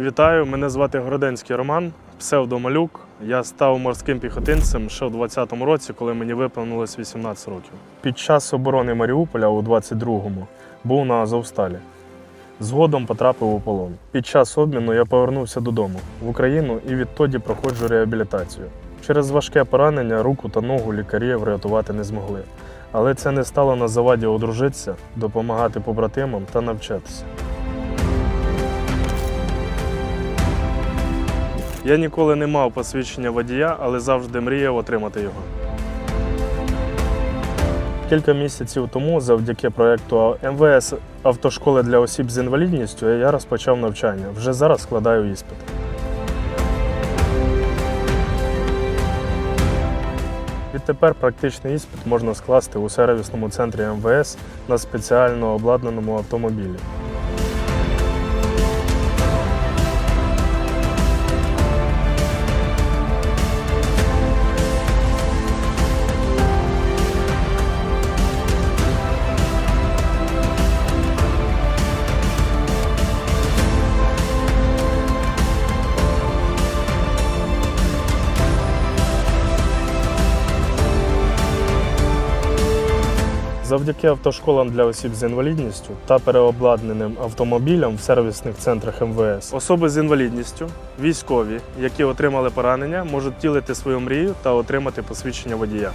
Вітаю, мене звати Городенський Роман, псевдомалюк. Я став морським піхотинцем ще у 20-му році, коли мені виповнилось 18 років. Під час оборони Маріуполя у 22-му був на Азовсталі. Згодом потрапив у полон. Під час обміну я повернувся додому в Україну і відтоді проходжу реабілітацію. Через важке поранення руку та ногу лікарі врятувати не змогли. Але це не стало на заваді одружитися, допомагати побратимам та навчатися. Я ніколи не мав посвідчення водія, але завжди мріяв отримати його. Кілька місяців тому, завдяки проєкту МВС автошколи для осіб з інвалідністю, я розпочав навчання. Вже зараз складаю іспит. Відтепер практичний іспит можна скласти у сервісному центрі МВС на спеціально обладнаному автомобілі. Завдяки автошколам для осіб з інвалідністю та переобладнаним автомобілям в сервісних центрах МВС особи з інвалідністю, військові, які отримали поранення, можуть тілити свою мрію та отримати посвідчення водія.